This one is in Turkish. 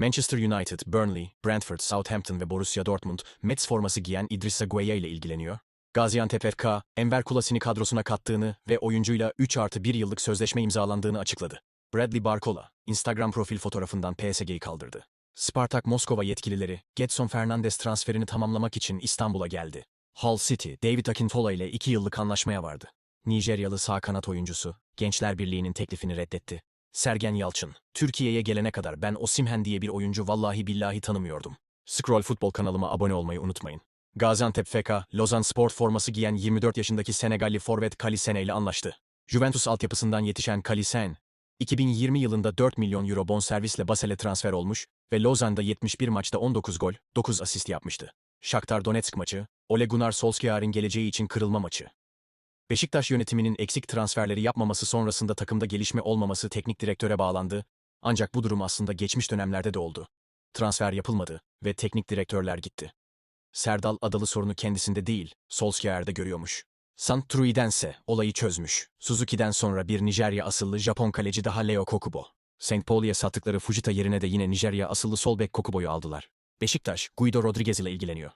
Manchester United, Burnley, Brentford, Southampton ve Borussia Dortmund, Mets forması giyen Idrissa Gueye ile ilgileniyor. Gaziantep FK, Enver Kulasini kadrosuna kattığını ve oyuncuyla 3 artı 1 yıllık sözleşme imzalandığını açıkladı. Bradley Barcola, Instagram profil fotoğrafından PSG'yi kaldırdı. Spartak Moskova yetkilileri, Getson Fernandes transferini tamamlamak için İstanbul'a geldi. Hull City, David Akintola ile 2 yıllık anlaşmaya vardı. Nijeryalı sağ kanat oyuncusu, Gençler Birliği'nin teklifini reddetti. Sergen Yalçın, Türkiye'ye gelene kadar ben Osimhen diye bir oyuncu vallahi billahi tanımıyordum. Scroll Futbol kanalıma abone olmayı unutmayın. Gaziantep FK, Lozan Sport forması giyen 24 yaşındaki Senegalli forvet Kalisene ile anlaştı. Juventus altyapısından yetişen Kalisen, 2020 yılında 4 milyon euro bonservisle Basel'e transfer olmuş ve Lozan'da 71 maçta 19 gol, 9 asist yapmıştı. Shakhtar Donetsk maçı, Ole Gunnar Solskjaer'in geleceği için kırılma maçı. Beşiktaş yönetiminin eksik transferleri yapmaması sonrasında takımda gelişme olmaması teknik direktöre bağlandı. Ancak bu durum aslında geçmiş dönemlerde de oldu. Transfer yapılmadı ve teknik direktörler gitti. Serdal adalı sorunu kendisinde değil, Solskjaer'de görüyormuş. Santruidense olayı çözmüş. Suzuki'den sonra bir Nijerya asıllı Japon kaleci daha Leo Kokubo. St. Pauli'ye sattıkları Fujita yerine de yine Nijerya asıllı sol bek Kokubo'yu aldılar. Beşiktaş, Guido Rodriguez ile ilgileniyor.